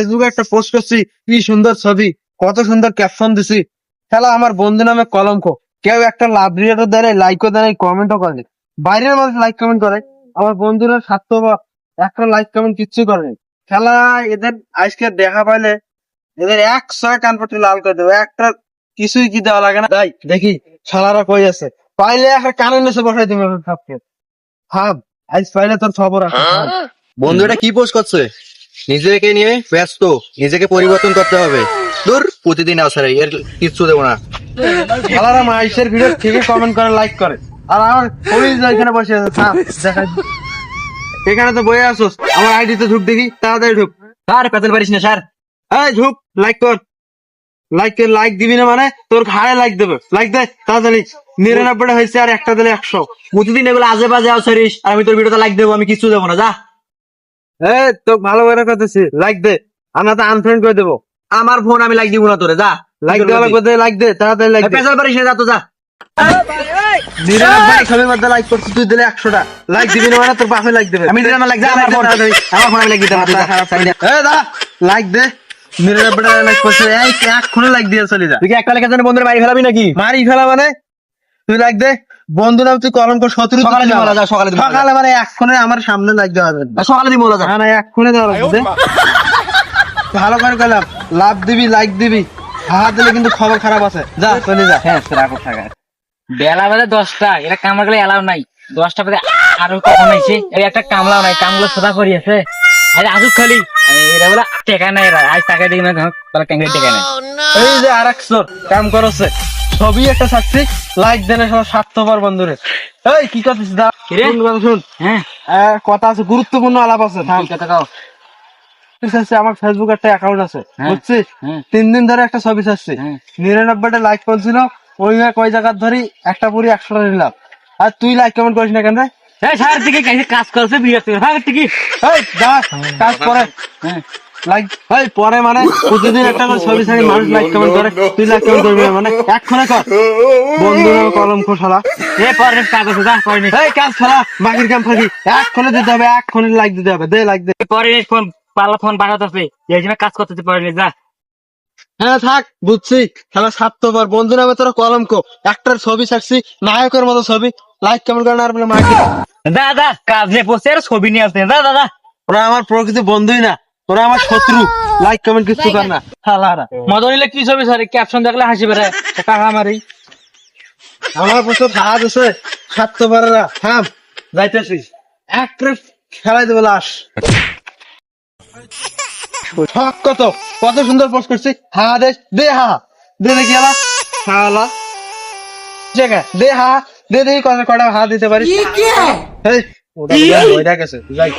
ফেসবুকে একটা পোস্ট করছি কি সুন্দর ছবি কত সুন্দর ক্যাপশন দিছি। খেলা আমার বন্ধু নামে কলঙ্ক। কেউ একটা লাভ রিয়েটও দেয় লাইকও দেয় কমেন্টও করে বাইরের মানুষ লাইক কমেন্ট করে আমার বন্ধুরা স্বার্থ একটা লাইক কমেন্ট কিচ্ছু করে খেলা এদের আজকে দেখা পাইলে এদের একশো কান পট্টি লাল করে দেবো। একটা কিছুই কি দেওয়া লাগে না? তাই দেখি শালারা কই আছে? পাইলে একটা কানের নিচে বসাই দিবে সবকে। ভাব আজ পাইলে তোর খবর আছে। ভাব। বন্ধু এটা কি পোস্ট করছে? নিজেকে নিয়ে ব্যস্ত নিজেকে পরিবর্তন করতে হবে। দূর প্রতিদিন আসার এর কিচ্ছু দেবো না। শালারা মাইসের ভিডিও ঠিকই কমেন্ট করে লাইক করে। আর আমার ওই এখানে বসে আছে থাম, দেখাই। দি। এখানে তো বয়ে আসোস আমার আইডিতে ঢুক দেখি তাড়াতাড়ি ঢুক। আর পেতেল পারিস না স্যার। এই ঢুক লাইক কর। লাইক লাইক দিবি না মানে তোর ঘাড়ে লাইক দেবে। লাইক দে তাড়াতাড়ি। নিরানব্বইটা হয়েছে আর একটা দিলে একশো। প্রতিদিন এগুলো আজে বাজে আসারিস আমি তোর ভিডিওতে লাইক দেবো আমি কিছু দেবো না যা। এ তো ভালো করে করতেছি লাইক দে। আমরা তো আনফ্রেন্ড করে দেবো। আমার ফোন আমি লাইক দিব না তোরে যা। লাইক দেওয়া লাগবে দে লাইক দে তাড়াতাড়ি লাইক দে। পেশাল পারিস না যা তো যা। নিরানব্বই ছবির মধ্যে লাইক করছিস তুই দিলে একশোটা। লাইক দিবি না মানে তোর বাপে লাইক দেবে। আমি লাইক যা আমার ফোন আমার ফোন আমি লাইক দিতে মাথা দে। এ দাঁড়া। লাইক দে। নিরানব্বইটা লাইক করছিস এই এক্ষুনি লাইক দিয়ে চলে যা। তুই কি একটা লেখার জন্য বন্ধুরা বাড়ি ফেলাবি নাকি? মারি ফেলা মানে? তুই লাইক দে। বন্ধু নাম তুই কলঙ্ক শত্রু সকালে দিব যা, সকালে দিব সকালে মানে এক্ষুনি আমার সামনে দেওয়া হবে। সকালে দিব যা না না এক্ষুনি দেওয়া লাগবে। ভালো করে গেলাম লাভ দিবি লাইক দিবি হাত দিলে কিন্তু খবর খারাপ আছে। যা চলে যা। হ্যাঁ রাখো টাকা বেলা বাজে দশটা এটা কামলা গেলে এলাও নাই। দশটা বাজে আরও কখন আইছে এই একটা কামলাও নাই কামগুলো সোজা করি আছে। আরে আজুক খালি। এই এরা বলে টেকা নাই আজ টাকা দিই না তাহলে টেকা নাই। এই যে আর একশোর কাম করছে ছবি একটা ছাড়ছি লাইক দেন সব স্বার্থপর বন্ধুরে। এই কি করছিস দা? কথা শুন। হ্যাঁ। কথা আছে গুরুত্বপূর্ণ আলাপ আছে থাম। কথা কাও। ছাড়ছি আমার ফেসবুক একটা অ্যাকাউন্ট আছে হ্যাঁ। বুঝছিস? হ্যাঁ। তিন দিন ধরে একটা ছবি ছাড়ছি। হ্যাঁ। নিরানব্বইটা লাইক করছিল ওই কয় জায়গার ধরি একটা পুরি একশোটা নিলাম। আর তুই লাইক কমেন্ট করিস না কেন রে? কাজ করছে বিয়ে কাজ করে। হ্যাঁ। লাইক এই পরে মানে প্রতিদিন একটা করে ছবি ছাড়ি মানুষ লাইক কমেন্ট করে তুই লাইক কমেন্ট করবি মানে এক্ষণে কর। বন্ধু নামে কলম খোসালা। এ পরে কাজ আছে যা পরে এই কাজ ফেলা বাকির কাম ফাঁকি। এক্ষণে দিতে হবে এক্ষণে লাইক দিতে হবে দে লাইক দে। পরে ফোন পাল্লা ফোন বাজাতে আছে এই জন্য কাজ করতে পরে নে যা। হ্যাঁ থাক বুঝছি। খেলা স্বার্থপর। বন্ধু নামে তোরা কলঙ্ক একটার ছবি ছাড়ছি নায়কের মতো ছবি। লাইক কমেন্ট করে না আর বলে মার্কেট দা দা কাজ নিয়ে বসে আর ছবি নিয়ে আসতে দাদা ওরা আমার প্রকৃত বন্ধুই না। ওরা আমার শত্রু। লাইক কমেন্ট কিছু কর না। হালারা মজা নিলে কি ছবি স্যার ক্যাপশন দেখলে হাসি বেড়ায়। কাকা মারি। আমার প্রচুর হাত আছে। স্বার্থপরেরা থাম। যাইতেছিস একটা খেলাই দেবে লাশ। হক কত? কত সুন্দর পোস্ট করছি। হা দে দে হা দে দেখি আলা হালা। জায়গা দে হা দে দেখি কত কটা হা দিতে পারিস। এই ওটা ওইটা গেছে। যাই।